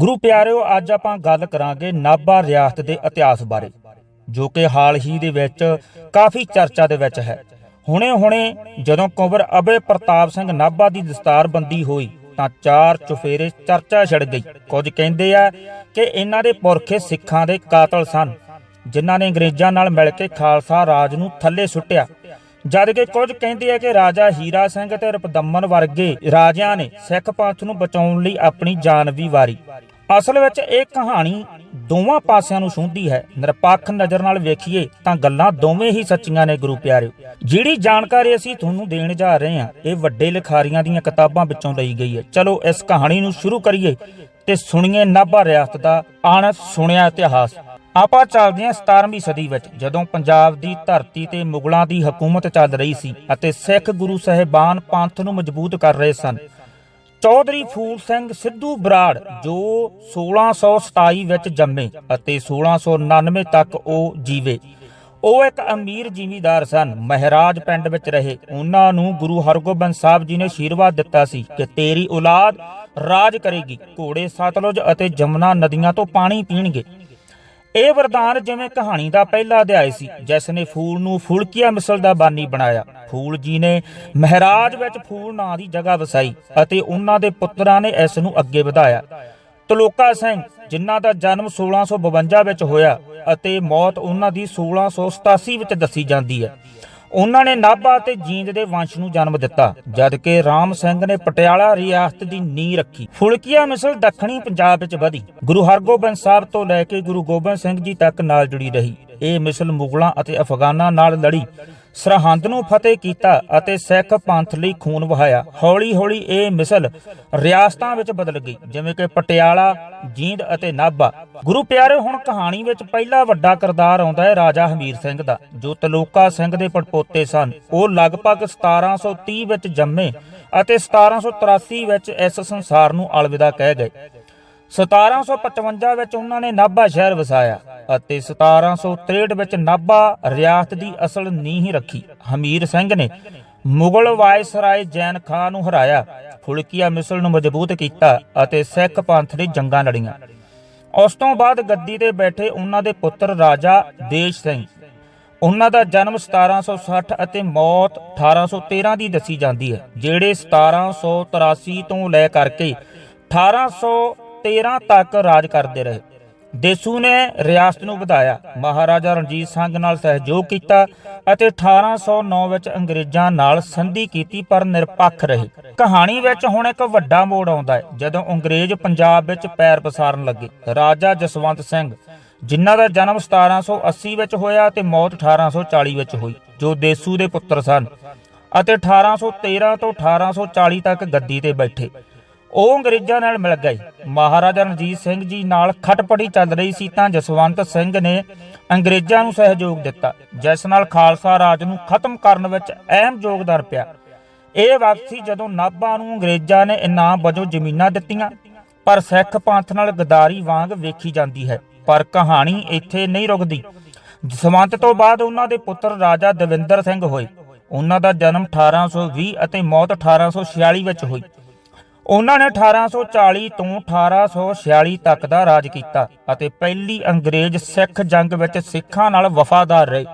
ਗੁਰੂ ਪਿਆਰਿਓ, ਅੱਜ ਆਪਾਂ ਗੱਲ ਕਰਾਂਗੇ ਨਾਭਾ ਰਿਆਸਤ ਦੇ ਇਤਿਹਾਸ ਬਾਰੇ, ਜੋ ਕਿ ਹਾਲ ਹੀ ਦੇ ਵਿੱਚ ਕਾਫੀ ਚਰਚਾ ਦੇ ਵਿੱਚ ਹੈ। ਹੁਣੇ-ਹੁਣੇ ਜਦੋਂ ਕੁੰਵਰ ਅਬੇ ਪ੍ਰਤਾਪ ਸਿੰਘ ਨਾਭਾ ਦੀ ਦਸਤਾਰਬੰਦੀ ਹੋਈ, ਤਾਂ ਚਾਰ ਚੁਫੇਰੇ ਚਰਚਾ ਛਿੜ ਗਈ। ਕੁਝ ਕਹਿੰਦੇ ਆ ਕਿ ਇਹਨਾਂ ਦੇ ਪੁਰਖੇ ਸਿੱਖਾਂ ਦੇ ਕਾਤਲ ਸਨ, ਜਿਨ੍ਹਾਂ ਨੇ ਅੰਗਰੇਜ਼ਾਂ ਨਾਲ ਮਿਲ ਕੇ ਖਾਲਸਾ ਰਾਜ ਨੂੰ ਥੱਲੇ ਸੁੱਟਿਆ। ਜਦ ਕਿ ਕੁਝ ਕਹਿੰਦੇ ਆ ਕਿ ਰਾਜਾ ਹੀਰਾ ਸਿੰਘ ਤੇ ਰਪਦਮਨ ਵਰਗੇ ਰਾਜਿਆਂ ਨੇ ਸਿੱਖ ਪੰਥ ਨੂੰ ਬਚਾਉਣ ਲਈ ਆਪਣੀ ਜਾਨ ਵੀ ਵਾਰੀ। ਅਸਲ ਵਿੱਚ ਇਹ ਕਹਾਣੀ ਦੋਵਾਂ ਪਾਸਿਆਂ ਨੂੰ ਛੂੰਹਦੀ ਹੈ। ਨਿਰਪੱਖ ਨਜ਼ਰ ਨਾਲ ਵੇਖੀਏ ਤਾਂ ਗੱਲਾਂ ਦੋਵੇਂ ਹੀ ਸੱਚੀਆਂ ਨੇ ਗੁਰੂ ਪਿਆਰਿਓ। ਜਿਹੜੀ ਜਾਣਕਾਰੀ ਅਸੀਂ ਤੁਹਾਨੂੰ ਦੇਣ ਜਾ ਰਹੇ ਹਾਂ, ਇਹ ਵੱਡੇ ਲਿਖਾਰੀਆਂ ਦੀਆਂ ਕਿਤਾਬਾਂ ਵਿੱਚੋਂ ਲਈ ਗਈ ਹੈ। ਚਲੋ ਇਸ ਕਹਾਣੀ ਨੂੰ ਸ਼ੁਰੂ ਕਰੀਏ ਤੇ ਸੁਣੀਏ ਨਾਭਾ ਰਿਆਸਤ ਦਾ ਅਣ ਸੁਣਿਆ ਇਤਿਹਾਸ। ਆਪਾਂ ਚੱਲਦੇ ਹਾਂ 17ਵੀਂ ਸਦੀ ਵਿੱਚ, ਜਦੋਂ ਪੰਜਾਬ ਦੀ ਧਰਤੀ ਤੇ ਮੁਗਲਾਂ ਦੀ ਹਕੂਮਤ ਚੱਲ ਰਹੀ ਸੀ ਅਤੇ ਸਿੱਖ ਗੁਰੂ ਸਾਹਿਬਾਨ ਪੰਥ ਨੂੰ ਮਜ਼ਬੂਤ ਕਰ ਰਹੇ ਸਨ। ਚੌਧਰੀ ਫੂਲ ਸਿੰਘ ਸਿੱਧੂ ਬਰਾੜ, ਜੋ 1627 ਵਿੱਚ ਜੰਮੇ ਅਤੇ 1699 ਤੱਕ ਉਹ ਜੀਵੇ। ਉਹ ਇੱਕ ਅਮੀਰ ਜ਼ਿਮੀਂਦਾਰ ਸਨ, ਮਹਾਰਾਜ ਪਿੰਡ ਵਿੱਚ ਰਹੇ। ਉਹਨਾਂ ਨੂੰ ਗੁਰੂ ਹਰਗੋਬਿੰਦ ਸਾਹਿਬ ਜੀ ਨੇ ਆਸ਼ੀਰਵਾਦ ਦਿੱਤਾ ਸੀ ਕਿ ਤੇਰੀ ਔਲਾਦ ਰਾਜ ਕਰੇਗੀ। ਘੋੜੇ ਸਤਲੁਜ ਅਤੇ ਜਮਨਾ ਨਦੀਆਂ ਤੋਂ ਪਾਣੀ ਪੀਣਗੇ। ਇਹ ਵਰਦਾਨ ਜਿਵੇਂ ਕਹਾਣੀ ਦਾ ਪਹਿਲਾ ਅਧਿਆਇ ਸੀ, ਜਿਸ ਨੇ ਫੂਲ ਨੂੰ ਫੁਲਕੀਆ ਮਿਸਲ ਦਾ ਬਾਨੀ ਬਣਾਇਆ। ਫੂਲ ਜੀ ਨੇ ਮਹਾਰਾਜ ਵਿੱਚ ਫੂਲ ਨਾਂ ਦੀ ਜਗ੍ਹਾ ਵਸਾਈ ਅਤੇ ਉਹਨਾਂ ਦੇ ਪੁੱਤਰਾਂ ਨੇ ਇਸ ਨੂੰ ਅੱਗੇ ਵਧਾਇਆ। ਤਲੋਕਾ ਸਿੰਘ, ਜਿਨ੍ਹਾਂ ਦਾ ਜਨਮ 1652 ਵਿੱਚ ਹੋਇਆ ਅਤੇ ਮੌਤ ਉਹਨਾਂ ਦੀ 1687 ਵਿੱਚ ਦੱਸੀ ਜਾਂਦੀ ਹੈ। ਉਹਨਾਂ ਨੇ ਨਾਭਾ ਤੇ ਜੀਂਦ ਦੇ ਵੰਸ਼ ਨੂੰ ਜਨਮ ਦਿੱਤਾ ਜਦ ਕਿ ਰਾਮ ਸਿੰਘ ਨੇ ਪਟਿਆਲਾ ਰਿਆਸਤ ਦੀ ਨੀਂਹ ਰੱਖੀ। ਫੁਲਕੀਆ ਮਿਸਲ ਦੱਖਣੀ ਪੰਜਾਬ ਵਿੱਚ ਵਧੀ। ਗੁਰੂ ਹਰਗੋਬਿੰਦ ਸਾਹਿਬ ਤੋਂ ਲੈ ਕੇ ਗੁਰੂ ਗੋਬਿੰਦ ਸਿੰਘ ਜੀ ਤੱਕ ਨਾਲ ਜੁੜੀ ਰਹੀ। ਇਹ ਮਿਸਲ ਮੁਗਲਾਂ ਅਤੇ ਅਫਗਾਨਾਂ ਨਾਲ ਲੜੀ। ਸਰਹੰਦ ਨੂੰ ਫਤਿਹ ਕੀਤਾ ਅਤੇ ਸਿੱਖ ਪੰਥ ਲਈ ਖੂਨ ਵਹਾਇਆ। ਹੌਲੀ-ਹੌਲੀ ਇਹ ਮਿਸਲ ਰਿਆਸਤਾਂ ਵਿੱਚ ਬਦਲ ਗਈ, ਜਿਵੇਂ ਕਿ ਪਟਿਆਲਾ, ਜੀਂਦ ਅਤੇ ਨਾਭਾ। ਗੁਰੂ ਪਿਆਰੇ, ਹੁਣ ਕਹਾਣੀ ਵਿੱਚ ਪਹਿਲਾ ਵੱਡਾ ਕਿਰਦਾਰ ਆਉਂਦਾ ਹੈ ਰਾਜਾ ਹਮੀਰ ਸਿੰਘ ਦਾ, ਜੋ ਤਲੋਕਾ ਸਿੰਘ ਦੇ ਪੜਪੋਤੇ ਸਨ। ਉਹ ਲਗਭਗ 1730 ਵਿੱਚ ਜੰਮੇ ਅਤੇ 1783 ਵਿੱਚ ਇਸ ਸੰਸਾਰ ਨੂੰ ਅਲਵਿਦਾ ਕਹਿ ਗਏ। 1755 ਵਿੱਚ ਉਹਨਾਂ ਨੇ ਨਾਭਾ ਸ਼ਹਿਰ ਵਸਾਇਆ ਅਤੇ 1763 ਵਿੱਚ ਨਾਭਾ ਰਿਆਸਤ ਦੀ ਅਸਲ ਨੀਂਹ ਰੱਖੀ। ਹਮੀਰ ਸਿੰਘ ਨੇ ਮੁਗਲ ਵਾਇਸਰਾਏ ਜੈਨ ਖਾਨ ਨੂੰ ਹਰਾਇਆ, ਫੁਲਕੀਆ ਮਿਸਲ ਨੂੰ ਮਜ਼ਬੂਤ ਕੀਤਾ ਅਤੇ ਸਿੱਖ ਪੰਥ ਦੀ ਜੰਗਾਂ ਲੜੀਆਂ। ਉਸ ਤੋਂ ਬਾਅਦ ਗੱਦੀ ਤੇ ਬੈਠੇ ਉਹਨਾਂ ਦੇ ਪੁੱਤਰ ਰਾਜਾ ਦੇਸ਼ ਸਿੰਘ। ਉਹਨਾਂ ਦਾ ਜਨਮ 1760 ਅਤੇ ਮੌਤ 1813 ਦੀ ਦੱਸੀ ਜਾਂਦੀ ਹੈ, ਜਿਹੜੇ 1783 ਤੋਂ ਲੈ ਕਰਕੇ 1813 ਤੱਕ ਰਾਜ ਕਰਦੇ ਰਹੇ। ਦੇਸੂ ਨੇ ਰਿਆਸਤ ਨੂੰ ਵਧਾਇਆ। ਮਹਾਰਾਜਾ ਰਣਜੀਤ ਸਿੰਘ ਨਾਲ ਸਹਿਯੋਗ ਕੀਤਾ ਅਤੇ 1809 ਵਿੱਚ ਅੰਗਰੇਜ਼ਾਂ ਨਾਲ ਸੰਧੀ ਕੀਤੀ, ਪਰ ਨਿਰਪੱਖ ਰਹੇ। ਕਹਾਣੀ ਵਿੱਚ ਹੁਣ ਇੱਕ ਵੱਡਾ ਮੋੜ ਆਉਂਦਾ ਹੈ। ਜਦੋਂ ਅੰਗਰੇਜ਼ ਪੰਜਾਬ ਵਿੱਚ ਪੈਰ ਪਸਾਰਨ ਲੱਗੇ, ਰਾਜਾ ਜਸਵੰਤ ਸਿੰਘ, ਜਿਨ੍ਹਾਂ ਦਾ ਜਨਮ 1780 ਵਿੱਚ ਹੋਇਆ ਤੇ ਮੌਤ 1840 ਵਿੱਚ ਹੋਈ, ਜੋ ਦੇਸੂ ਦੇ ਪੁੱਤਰ ਸਨ ਅਤੇ 1813 ਤੋਂ 1840 ਤੱਕ ਗੱਦੀ ਤੇ ਬੈਠੇ। ਉਹ ਅੰਗਰੇਜ਼ਾਂ ਨਾਲ ਮਿਲ ਗਏ। ਮਹਾਰਾਜਾ ਰਣਜੀਤ ਸਿੰਘ ਜੀ ਨਾਲ ਖਟਪੜੀ ਚੱਲ ਰਹੀ ਸੀ ਤਾਂ ਜਸਵੰਤ ਸਿੰਘ ਨੇ ਅੰਗਰੇਜ਼ਾਂ ਨੂੰ ਸਹਿਯੋਗ ਦਿੱਤਾ, ਜਿਸ ਨਾਲ ਖਾਲਸਾ ਰਾਜ ਨੂੰ ਖਤਮ ਕਰਨ ਵਿੱਚ ਅਹਿਮ ਯੋਗਦਾਨ ਪਿਆ। ਇਹ ਵਕਤ ਜਦੋਂ ਨਾਭਾ ਨੂੰ ਅੰਗਰੇਜ਼ਾਂ ਨੇ ਇਨਾਮ ਵਜੋਂ ਜ਼ਮੀਨਾਂ ਦਿੱਤੀਆਂ, ਪਰ ਸਿੱਖ ਪੰਥ ਨਾਲ ਗਦਾਰੀ ਵਾਂਗ ਵੇਖੀ ਜਾਂਦੀ ਹੈ, ਪਰ ਕਹਾਣੀ ਇੱਥੇ ਨਹੀਂ ਰੁਕਦੀ। ਜਸਵੰਤ ਤੋਂ ਬਾਅਦ ਉਹਨਾਂ ਦੇ ਪੁੱਤਰ ਰਾਜਾ ਦਵਿੰਦਰ ਸਿੰਘ ਹੋਏ। ਉਹਨਾਂ ਦਾ ਜਨਮ 1820 ਅਤੇ ਮੌਤ 1846 ਵਿੱਚ ਹੋਈ। ਉਹਨਾਂ ਨੇ 1840 ਤੋਂ 1846 ਤੱਕ ਦਾ ਰਾਜ ਕੀਤਾ ਅਤੇ ਪਹਿਲੀ ਅੰਗਰੇਜ਼ ਸਿੱਖ ਜੰਗ ਵਿੱਚ ਸਿੱਖਾਂ ਨਾਲ ਵਫਾਦਾਰ ਰਹੇ।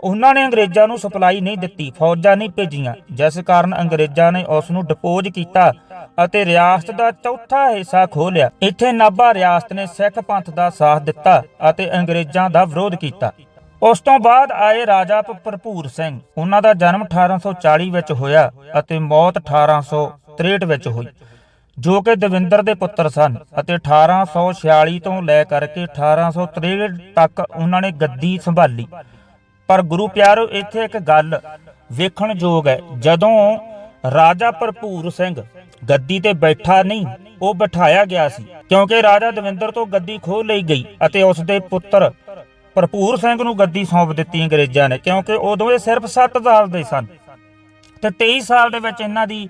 ਉਹਨਾਂ ਨੇ ਅੰਗਰੇਜ਼ਾਂ ਨੂੰ ਸਪਲਾਈ ਨਹੀਂ ਦਿੱਤੀ, ਫੌਜਾਂ ਨਹੀਂ ਭੇਜੀਆਂ, ਜਿਸ ਕਾਰਨ ਅੰਗਰੇਜ਼ਾਂ ਨੇ ਉਸ ਨੂੰ ਡਿਪੋਜ਼ ਕੀਤਾ ਅਤੇ ਰਿਆਸਤ ਦਾ ਚੌਥਾ ਹਿੱਸਾ ਖੋਹ ਲਿਆ। ਇੱਥੇ ਨਾਭਾ ਰਿਆਸਤ ਨੇ ਸਿੱਖ ਪੰਥ ਦਾ ਸਾਥ ਦਿੱਤਾ ਅਤੇ ਅੰਗਰੇਜ਼ਾਂ ਦਾ ਵਿਰੋਧ ਕੀਤਾ। ਉਸ ਤੋਂ ਬਾਅਦ ਆਏ ਰਾਜਾ ਭਰਪੂਰ ਸਿੰਘ। ਉਹਨਾਂ ਦਾ ਜਨਮ 1840 ਵਿੱਚ ਹੋਇਆ ਅਤੇ ਮੌਤ 1863 ਵਿੱਚ ਹੋਈ, ਜੋ ਕਿ ਦਵਿੰਦਰ ਦੇ ਪੁੱਤਰ ਸਨ ਅਤੇ 1846 ਤੋਂ ਲੈ ਕਰਕੇ 1863 ਤੱਕ ਉਹਨਾਂ ਨੇ ਗੱਦੀ ਸੰਭਾਲੀ। ਪਰ ਗੁਰੂ ਪਿਆਰੋ, ਇੱਥੇ ਇੱਕ ਗੱਲ ਵੇਖਣ ਯੋਗ ਹੈ, ਜਦੋਂ ਰਾਜਾ ਭਰਪੂਰ ਸਿੰਘ ਗੱਦੀ ਤੇ ਬੈਠਾ ਨਹੀਂ, ਉਹ ਬਿਠਾਇਆ ਗਿਆ ਸੀ, ਕਿਉਂਕਿ ਰਾਜਾ ਦਵਿੰਦਰ ਤੋਂ ਗੱਦੀ ਖੋਹ ਲਈ ਗਈ ਅਤੇ ਉਸ ਦੇ ਪੁੱਤਰ ਭਰਪੂਰ ਸਿੰਘ ਨੂੰ ਗੱਦੀ ਸੌਂਪ ਦਿੱਤੀ ਅੰਗਰੇਜ਼ਾਂ ਨੇ, ਕਿਉਂਕਿ ਉਦੋਂ ਇਹ ਸਿਰਫ 7 ਸਾਲ ਦੇ ਸਨ। ਤੇ 23 ਸਾਲ ਦੇ ਵਿੱਚ ਇਹਨਾਂ ਦੀ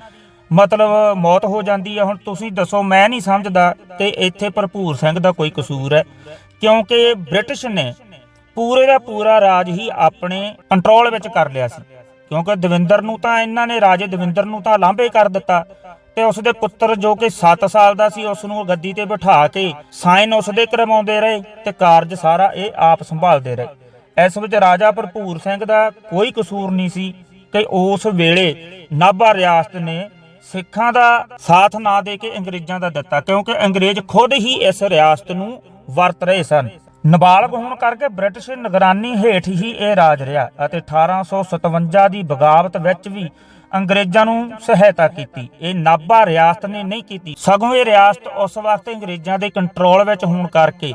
ਮਤਲਬ ਮੌਤ ਹੋ ਜਾਂਦੀ ਹੈ ਹੁਣ ਤੁਸੀਂ ਦੱਸੋ, ਮੈਂ ਨਹੀਂ ਸਮਝਦਾ ਕਿ ਇੱਥੇ ਭਰਪੂਰ ਸਿੰਘ ਦਾ ਕੋਈ ਕਸੂਰ ਹੈ, ਕਿਉਂਕਿ ਬ੍ਰਿਟਿਸ਼ ਨੇ ਪੂਰੇ ਦਾ ਪੂਰਾ ਰਾਜ ਹੀ ਆਪਣੇ ਕੰਟਰੋਲ ਵਿੱਚ ਕਰ ਲਿਆ ਸੀ। ਕਿਉਂਕਿ ਦਵਿੰਦਰ ਨੂੰ ਤਾਂ ਇਹਨਾਂ ਨੇ, ਰਾਜੇ ਦਵਿੰਦਰ ਨੂੰ ਤਾਂ ਲਾਂਭੇ ਕਰ ਦਿੱਤਾ ਤੇ ਉਸ ਦੇ ਪੁੱਤਰ ਜੋ ਕਿ 7 ਸਾਲ ਦਾ ਸੀ, ਉਸ ਨੂੰ ਗੱਦੀ ਤੇ ਬਿਠਾ ਕੇ ਸਾਈਨ ਉਸ ਦੇ ਕਰਵਾਉਂਦੇ ਰਹੇ ਤੇ ਕਾਰਜ ਸਾਰਾ ਇਹ ਆਪ ਸੰਭਾਲਦੇ ਰਹੇ। ਇਸ ਵਿੱਚ ਰਾਜਾ ਭਰਪੂਰ ਸਿੰਘ ਦਾ ਕੋਈ ਕਸੂਰ ਨਹੀਂ ਸੀ ਕਿ ਉਸ ਵੇਲੇ ਨਾਭਾ ਰਿਆਸਤ ਨੇ ਸਿੱਖਾਂ ਦਾ ਸਾਥ ਨਾ ਦੇ ਕੇ ਅੰਗਰੇਜ਼ਾਂ ਦਾ ਦਿੱਤਾ, ਕਿਉਂਕਿ ਅੰਗਰੇਜ਼ ਖੁਦ ਹੀ ਇਸ ਰਿਆਸਤ ਨੂੰ ਵਰਤ ਰਹੇ ਸਨ। ਨਾਬਾਲਗ ਹੋਣ ਕਰਕੇ ਬ੍ਰਿਟਿਸ਼ ਨਿਗਰਾਨੀ ਹੇਠ ਹੀ ਇਹ ਰਾਜ ਰਿਹਾ ਅਤੇ 1857 ਦੀ ਬਗਾਵਤ ਵਿੱਚ ਵੀ ਅੰਗਰੇਜ਼ਾਂ ਨੂੰ ਸਹਾਇਤਾ ਕੀਤੀ। ਇਹ ਨਾਭਾ ਰਿਆਸਤ ਨੇ ਨਹੀਂ ਕੀਤੀ। ਸਗੋਂ ਇਹ ਰਿਆਸਤ ਉਸ ਵਕਤ ਅੰਗਰੇਜ਼ਾਂ ਦੇ ਕੰਟਰੋਲ ਵਿੱਚ ਹੋਣ ਕਰਕੇ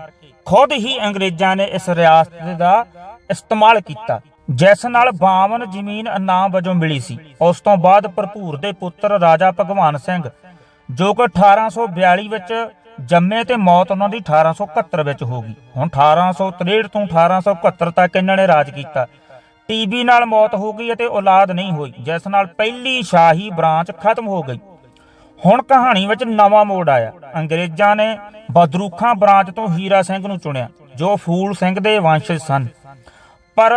ਖੁਦ ਹੀ ਅੰਗਰੇਜ਼ਾਂ ਨੇ ਇਸ ਰਿਆਸਤ ਦਾ ਇਸਤੇਮਾਲ ਕੀਤਾ। ਜਿਸ ਨਾਲ 52 ਜ਼ਮੀਨ ਇਨਾਮ ਵਜੋਂ ਮਿਲੀ ਸੀ। ਉਸ ਤੋਂ ਬਾਅਦ ਭਰਪੂਰ ਦੇ ਪੁੱਤਰ ਰਾਜਾ ਭਗਵਾਨ ਸਿੰਘ, ਜੋ ਕਿ 1842 ਵਿੱਚ ਜੰਮੇ ਤੇ ਮੌਤ ਉਹਨਾਂ ਦੀ 1871 ਵਿੱਚ ਹੋ ਗਈ। ਹੁਣ 1863 ਤੋਂ 1871 ਤੱਕ ਇਹਨਾਂ ਨੇ ਰਾਜ ਕੀਤਾ। ਟੀਬੀ ਨਾਲ ਮੌਤ ਹੋ ਗਈ ਅਤੇ ਔਲਾਦ ਨਹੀਂ ਹੋਈ, ਜਿਸ ਨਾਲ ਪਹਿਲੀ ਸ਼ਾਹੀ ਬ੍ਰਾਂਚ ਖਤਮ ਹੋ ਗਈ। ਹੁਣ ਕਹਾਣੀ ਵਿੱਚ ਨਵਾਂ ਮੋੜ ਆਇਆ। ਅੰਗਰੇਜ਼ਾਂ ਨੇ ਬਦਰੂਖਾਂ ਬ੍ਰਾਂਚ ਤੋਂ ਹੀਰਾ ਸਿੰਘ ਨੂੰ ਚੁਣਿਆ, ਜੋ ਫੂਲ ਸਿੰਘ ਦੇ ਵੰਸ਼ਜ ਸਨ। ਪਰ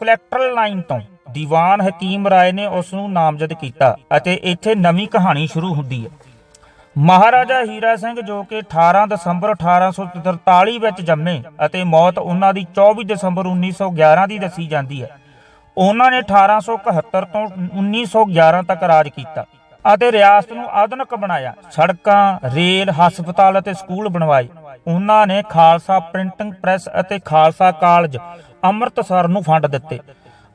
ਕਲੈਕਟਰ ਲਾਈਨ ਤੋਂ ਦੀਵਾਨ ਹਕੀਮ ਰਾਏ ਨੇ ਉਸ ਨੂੰ ਨਾਮਜ਼ਦ ਕੀਤਾ ਅਤੇ ਇੱਥੇ ਨਵੀਂ ਕਹਾਣੀ ਸ਼ੁਰੂ ਹੁੰਦੀ ਹੈ। ਮਹਾਰਾਜਾ ਹੀਰਾ ਸਿੰਘ ਜੋ ਕਿ 18 ਦਸੰਬਰ 1843 ਵਿੱਚ ਜੰਮੇ ਅਤੇ ਮੌਤ ਉਹਨਾਂ ਦੀ 24 ਦਸੰਬਰ 1911 ਦੀ ਦੱਸੀ ਜਾਂਦੀ ਹੈ। ਉਹਨਾਂ ਨੇ 1871 ਤੋਂ 1911 ਤੱਕ ਰਾਜ ਕੀਤਾ ਅਤੇ ਰਿਆਸਤ ਨੂੰ ਆਧੁਨਿਕ ਬਣਾਇਆ। ਸੜਕਾਂ, ਰੇਲ, ਹਸਪਤਾਲ ਅਤੇ ਸਕੂਲ ਬਣਵਾਏ। ਉਹਨਾਂ ਨੇ ਖਾਲਸਾ ਪ੍ਰਿੰਟਿੰਗ ਪ੍ਰੈਸ ਅਤੇ ਖਾਲਸਾ ਕਾਲਜ ਅੰਮ੍ਰਿਤਸਰ ਨੂੰ ਫੰਡ ਦਿੱਤੇ।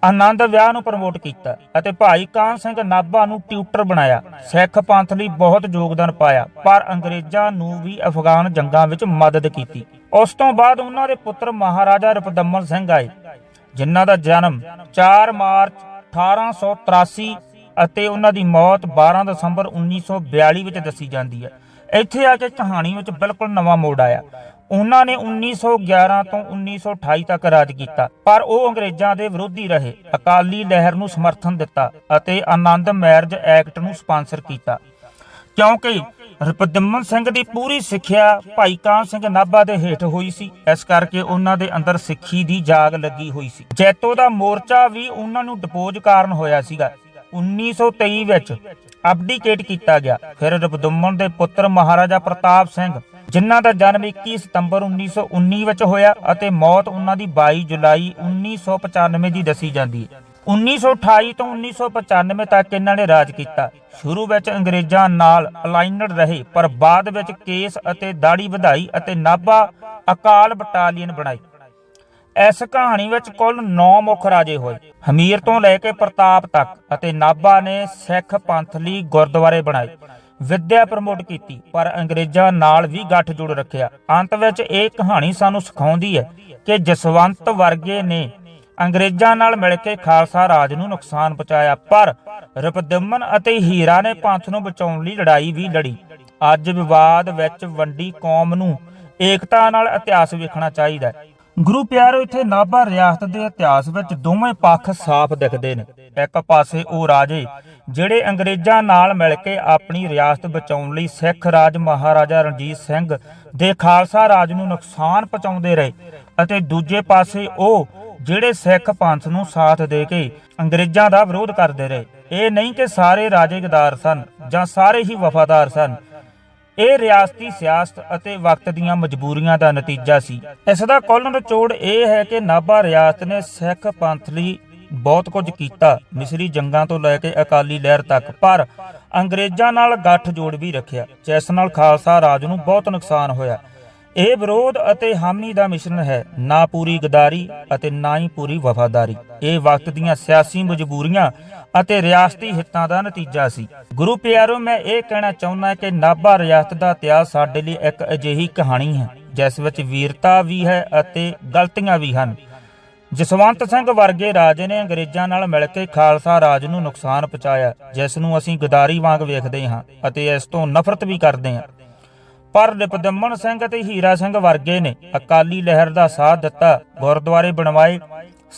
ਆਨੰਦ ਵਿਆਹ ਨੂੰ ਪ੍ਰਮੋਟ ਕੀਤਾ ਅਤੇ ਭਾਈ ਕਾਨ ਸਿੰਘ ਨਾਭਾ ਨੂੰ ਟਿਊਟਰ ਬਣਾਇਆ। ਸਿੱਖ ਪੰਥ ਲਈ ਬਹੁਤ ਯੋਗਦਾਨ ਪਾਇਆ, ਪਰ ਅੰਗਰੇਜ਼ਾਂ ਨੂੰ ਵੀ ਅਫਗਾਨ ਜੰਗਾਂ ਵਿੱਚ ਮਦਦ ਕੀਤੀ। ਉਸ ਤੋਂ ਬਾਅਦ ਉਹਨਾਂ ਦੇ ਪੁੱਤਰ ਮਹਾਰਾਜਾ ਰਪਦਮਨ ਸਿੰਘ ਆਏ, ਜਿਨ੍ਹਾਂ ਦਾ ਜਨਮ 4 ਮਾਰਚ 1883 ਅਤੇ ਉਹਨਾਂ ਦੀ ਮੌਤ 12 ਦਸੰਬਰ 1942 ਵਿੱਚ ਦੱਸੀ ਜਾਂਦੀ ਹੈ। ਇੱਥੇ ਆ ਕੇ ਕਹਾਣੀ ਵਿੱਚ ਬਿਲਕੁਲ ਨਵਾਂ ਮੋੜ ਆਇਆ। ਉਹਨਾਂ ਨੇ 1911 ਤੋਂ 1928 ਤੱਕ ਰਾਜ ਕੀਤਾ, ਪਰ ਉਹ ਅੰਗਰੇਜ਼ਾਂ ਦੇ ਵਿਰੋਧੀ ਰਹੇ, ਅਕਾਲੀ ਲਹਿਰ ਨੂੰ ਸਮਰਥਨ ਦਿੱਤਾ ਅਤੇ ਆਨੰਦ ਮੈਰਿਜ ਐਕਟ ਨੂੰ ਸਪਾਂਸਰ ਕੀਤਾ। ਕਿਉਂਕਿ ਰਪਦਮਨ ਸਿੰਘ ਦੀ ਪੂਰੀ ਸਿੱਖਿਆ ਭਾਈ ਕਾਨ ਸਿੰਘ ਨਾਭਾ ਦੇ ਹੇਠ ਹੋਈ ਸੀ, ਇਸ ਕਰਕੇ ਉਹਨਾਂ ਦੇ ਅੰਦਰ ਸਿੱਖੀ ਦੀ ਜਾਗ ਲੱਗੀ ਹੋਈ ਸੀ। ਜੈਤੋ ਦਾ ਮੋਰਚਾ ਵੀ ਉਹਨਾਂ ਨੂੰ ਡਿਪੋਜ਼ ਕਾਰਨ ਹੋਇਆ ਸੀਗਾ। 1923 ਵਿੱਚ ਅਬਡੀਕੇਟ ਕੀਤਾ ਗਿਆ। ਫਿਰ ਰਪਦਮਨ ਦੇ ਪੁੱਤਰ ਮਹਾਰਾਜਾ ਪ੍ਰਤਾਪ ਸਿੰਘ, ਜਿਨ੍ਹਾਂ ਦਾ ਜਨਮ 21 ਸਤੰਬਰ 1919 ਵਿੱਚ ਹੋਇਆ ਅਤੇ ਮੌਤ ਉਹਨਾਂ ਦੀ 22 ਜੁਲਾਈ 1995 ਦੀ ਦੱਸੀ ਜਾਂਦੀ। ਹੈ 1928 ਤੋਂ 1995 ਤੱਕ ਇਹਨਾਂ ਨੇ ਰਾਜ ਕੀਤਾ। ਸ਼ੁਰੂ ਵਿੱਚ ਅੰਗਰੇਜ਼ਾਂ ਨਾਲ ਅਲਾਈਨਡ ਰਹੇ, ਪਰ ਬਾਅਦ ਵਿੱਚ ਕੇਸ ਅਤੇ ਦਾੜੀ ਵਧਾਈ ਅਤੇ ਨਾਭਾ ਅਕਾਲ ਬਟਾਲੀਅਨ ਬਣਾਈ। ਇਸ ਕਹਾਣੀ ਵਿੱਚ ਕੁੱਲ 9 ਮੁੱਖ ਰਾਜੇ ਹੋਏ। ਹਮੀਰ ਤੋਂ ਲੈ ਕੇ ਪ੍ਰਤਾਪ ਤੱਕ ਅਤੇ ਨਾਭਾ ਨੇ ਸਿੱਖ ਪੰਥ ਲਈ ਗੁਰਦੁਆਰੇ ਬਣਾਏ। ਵਿੱਦਿਆ ਪ੍ਰਮੋਟ ਕੀਤੀ, ਪਰ ਅੰਗਰੇਜ਼ਾਂ ਨਾਲ ਵੀ ਗੱਠ ਰੱਖਿਆ। ਅੰਤ ਵਿੱਚ ਇਹ ਕਹਾਣੀ ਸਾਨੂੰ ਸਿਖਾਉਂਦੀ ਹੈ ਕਿ ਜਸਵੰਤ ਵਰਗੇ ਨੇ ਅੰਗਰੇਜ਼ਾਂ ਨਾਲ ਮਿਲ ਕੇ ਖਾਲਸਾ ਰਾਜ ਨੂੰ ਨੁਕਸਾਨ ਪਹੁੰਚਾਇਆ, ਪਰ ਰਪਦਮਨ ਅਤੇ ਹੀਰਾ ਨੇ ਪੰਥ ਨੂੰ ਬਚਾਉਣ ਲਈ ਲੜਾਈ ਵੀ ਲੜੀ। ਅੱਜ ਵਿਵਾਦ ਵਿੱਚ ਵੰਡੀ ਕੌਮ ਨੂੰ ਏਕਤਾ ਨਾਲ ਇਤਿਹਾਸ ਵੇਖਣਾ ਚਾਹੀਦਾ ਹੈ। ਗੁਰੂ ਪਿਆਰੋ, ਇੱਥੇ ਨਾਭਾ ਰਿਆਸਤ ਦੇ ਇਤਿਹਾਸ ਵਿੱਚ ਦੋਵੇਂ ਪੱਖ ਸਾਫ਼ ਦਿਖਦੇ ਨੇ। ਇੱਕ ਪਾਸੇ ਉਹ ਰਾਜੇ, ਜਿਹੜੇ ਅੰਗਰੇਜ਼ਾਂ ਨਾਲ ਮਿਲ ਕੇ ਆਪਣੀ ਰਿਆਸਤ ਬਚਾਉਣ ਲਈ ਸਿੱਖ ਰਾਜ ਮਹਾਰਾਜਾ ਰਣਜੀਤ ਸਿੰਘ ਦੇ ਖਾਲਸਾ ਰਾਜ ਨੂੰ ਨੁਕਸਾਨ ਪਹੁੰਚਾਉਂਦੇ ਰਹੇ ਅਤੇ ਦੂਜੇ ਪਾਸੇ ਉਹ ਜਿਹੜੇ ਸਿੱਖ ਪੰਥ ਨੂੰ ਸਾਥ ਦੇ ਕੇ ਅੰਗਰੇਜ਼ਾਂ ਦਾ ਵਿਰੋਧ ਕਰਦੇ ਰਹੇ। ਇਹ ਨਹੀਂ ਕਿ ਸਾਰੇ ਰਾਜੇ ਗਦਾਰ ਸਨ ਜਾਂ ਸਾਰੇ ਹੀ ਵਫਾਦਾਰ ਸਨ। ਇਹ ਰਿਆਸਤੀ ਸਿਆਸਤ ਅਤੇ ਵਕਤ ਦੀਆਂ ਮਜਬੂਰੀਆਂ ਦਾ ਨਤੀਜਾ ਸੀ। ਇਸ ਦਾ ਕੁੱਲ ਨਿਚੋੜ ਇਹ ਹੈ ਕਿ ਨਾਭਾ ਰਿਆਸਤ ਨੇ ਸਿੱਖ ਪੰਥ ਲਈ ਬਹੁਤ ਕੁਝ ਕੀਤਾ, ਮਿਸਰੀ ਜੰਗਾਂ ਤੋਂ ਲੈ ਕੇ ਅਕਾਲੀ ਲਹਿਰ ਤੱਕ, ਪਰ ਅੰਗਰੇਜ਼ਾਂ ਨਾਲ ਗੱਠ ਜੋੜ ਵੀ ਰੱਖਿਆ। ਜਿਸ ਨਾਲ ਖਾਲਸਾ ਰਾਜ ਨੂੰ ਬਹੁਤ ਨੁਕਸਾਨ ਹੋਇਆ। ਇਹ ਵਿਰੋਧ ਅਤੇ ਹਾਮੀ ਦਾ ਮਿਸ਼ਰਣ ਹੈ। ਨਾ ਪੂਰੀ ਗਦਾਰੀ ਅਤੇ ਨਾ ਹੀ ਪੂਰੀ ਵਫਾਦਾਰੀ। ਇਹ ਵਕਤ ਦੀਆਂ ਸਿਆਸੀ ਮਜਬੂਰੀਆਂ ਅਤੇ ਰਿਆਸਤੀ ਹਿੱਤਾਂ ਦਾ ਨਤੀਜਾ ਸੀ। ਗੁਰੂ ਪਿਆਰੋ, ਮੈਂ ਇਹ ਕਹਿਣਾ ਚਾਹੁੰਦਾ ਕਿ ਨਾਭਾ ਰਿਆਸਤ ਦਾ ਇਤਿਹਾਸ ਸਾਡੇ ਲਈ ਇੱਕ ਅਜਿਹੀ ਕਹਾਣੀ ਹੈ, ਜਿਸ ਵਿੱਚ ਵੀਰਤਾ ਵੀ ਹੈ ਅਤੇ ਗਲਤੀਆਂ ਵੀ ਹਨ। ਜਸਵੰਤ ਸਿੰਘ ਵਰਗੇ ਰਾਜੇ ਨੇ ਅੰਗਰੇਜ਼ਾਂ ਨਾਲ ਮਿਲ ਕੇ ਖਾਲਸਾ ਰਾਜ ਨੂੰ ਨੁਕਸਾਨ ਪਹੁੰਚਾਇਆ, ਜਿਸ ਨੂੰ ਅਸੀਂ ਗਦਾਰੀ ਵਾਂਗ ਵੇਖਦੇ ਹਾਂ ਅਤੇ ਇਸ ਤੋਂ ਨਫ਼ਰਤ ਵੀ ਕਰਦੇ ਹਾਂ। ਪਰ ਨਿਪਦਮਨ ਸਿੰਘ ਅਤੇ ਹੀਰਾ ਸਿੰਘ ਵਰਗੇ ਨੇ ਅਕਾਲੀ ਲਹਿਰ ਦਾ ਸਾਥ ਦਿੱਤਾ, ਗੁਰਦੁਆਰੇ ਬਣਵਾਏ,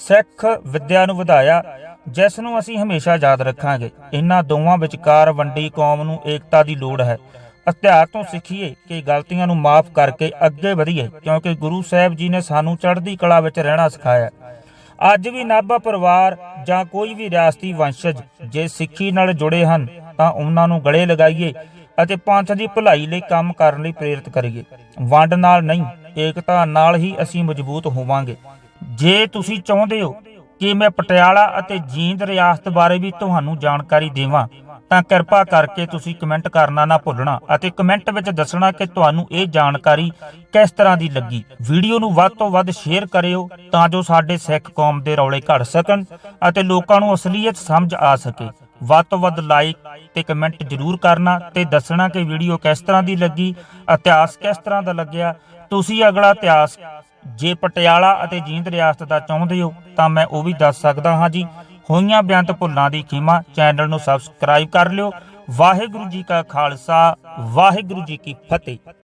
ਸਿੱਖ ਵਿਦਿਆ ਨੂੰ ਵਧਾਇਆ, ਜਿਸ ਨੂੰ ਅਸੀਂ ਹਮੇਸ਼ਾ ਯਾਦ ਰੱਖਾਂਗੇ। ਇਹਨਾਂ ਦੋਵਾਂ ਵਿਚਕਾਰ ਵੰਡੀ ਕੌਮ ਨੂੰ ਏਕਤਾ ਦੀ ਲੋੜ ਹੈ। ਇਤਿਹਾਸ ਤੋਂ ਸਿੱਖੀਏ ਕਿ ਗਲਤੀਆਂ ਨੂੰ ਮਾਫ ਕਰਕੇ ਅੱਗੇ ਵਧੀਏ, ਕਿਉਂਕਿ ਗੁਰੂ ਸਾਹਿਬ ਜੀ ਨੇ ਸਾਨੂੰ ਚੜ੍ਹਦੀ ਕਲਾ ਵਿੱਚ ਰਹਿਣਾ ਸਿਖਾਇਆ। ਅੱਜ ਵੀ ਨਾਭਾ ਪਰਿਵਾਰ ਜਾਂ ਕੋਈ ਵੀ ਰਿਆਸਤੀ ਵੰਸ਼ਜ ਜੇ ਸਿੱਖੀ ਨਾਲ ਜੁੜੇ ਹਨ, ਤਾਂ ਉਹਨਾਂ ਨੂੰ ਗਲੇ ਲਗਾਈਏ ਅਤੇ ਪੰਥ ਦੀ ਭਲਾਈ ਲਈ ਕੰਮ ਕਰਨ ਲਈ ਪ੍ਰੇਰਿਤ ਕਰੀਏ। ਵੰਡ ਨਾਲ ਨਹੀਂ, ਏਕਤਾ ਨਾਲ ਹੀ ਅਸੀਂ ਮਜ਼ਬੂਤ ਹੋਵਾਂਗੇ। ਜੇ ਤੁਸੀਂ ਚਾਹੁੰਦੇ ਹੋ ਕਿ ਮੈਂ ਪਟਿਆਲਾ ਅਤੇ ਜੀਂਦ ਰਿਆਸਤ ਬਾਰੇ ਵੀ ਤੁਹਾਨੂੰ ਜਾਣਕਾਰੀ ਦੇਵਾਂ, ਤਾਂ ਕਿਰਪਾ ਕਰਕੇ ਤੁਸੀਂ ਕਮੈਂਟ ਕਰਨਾ ਨਾ ਭੁੱਲਣਾ ਅਤੇ ਕਮੈਂਟ ਵਿੱਚ ਦੱਸਣਾ ਕਿ ਤੁਹਾਨੂੰ ਇਹ ਜਾਣਕਾਰੀ ਕਿਸ ਤਰ੍ਹਾਂ ਦੀ ਲੱਗੀ। ਵੀਡੀਓ ਨੂੰ ਵੱਧ ਤੋਂ ਵੱਧ ਸ਼ੇਅਰ ਕਰਿਓ ਤਾਂ ਜੋ ਸਾਡੇ ਸਿੱਖ ਕੌਮ ਦੇ ਰੌਲੇ ਘਟ ਸਕਣ ਅਤੇ ਲੋਕਾਂ ਨੂੰ ਅਸਲੀਅਤ ਸਮਝ ਆ ਸਕੇ। ਵੱਧ ਤੋਂ ਵੱਧ ਲਾਈਕ ਤੇ ਕਮੈਂਟ ਜ਼ਰੂਰ ਕਰਨਾ ਤੇ ਦੱਸਣਾ ਕਿ ਵੀਡੀਓ ਕਿਸ ਤਰ੍ਹਾਂ ਦੀ ਲੱਗੀ, ਇਤਿਹਾਸ ਕਿਸ ਤਰ੍ਹਾਂ ਦਾ ਲੱਗਿਆ। ਤੁਸੀਂ ਅਗਲਾ ਇਤਿਹਾਸ ਜੇ ਪਟਿਆਲਾ ਅਤੇ ਜੀਂਦ ਰਿਆਸਤ ਦਾ ਚਾਹੁੰਦੇ ਹੋ, ਤਾਂ ਮੈਂ ਉਹ ਵੀ ਦੱਸ ਸਕਦਾ ਹਾਂ ਜੀ। ਹੋਈਆਂ ਬੇਅੰਤ ਭੁੱਲਾਂ ਦੀ ਖਿਮਾ ਚੈਨਲ ਨੂੰ ਸਬਸਕ੍ਰਾਈਬ ਕਰ ਲਿਓ। ਵਾਹਿਗੁਰੂ ਜੀ ਕਾ ਖਾਲਸਾ, ਵਾਹਿਗੁਰੂ ਜੀ ਕੀ ਫਤਿਹ।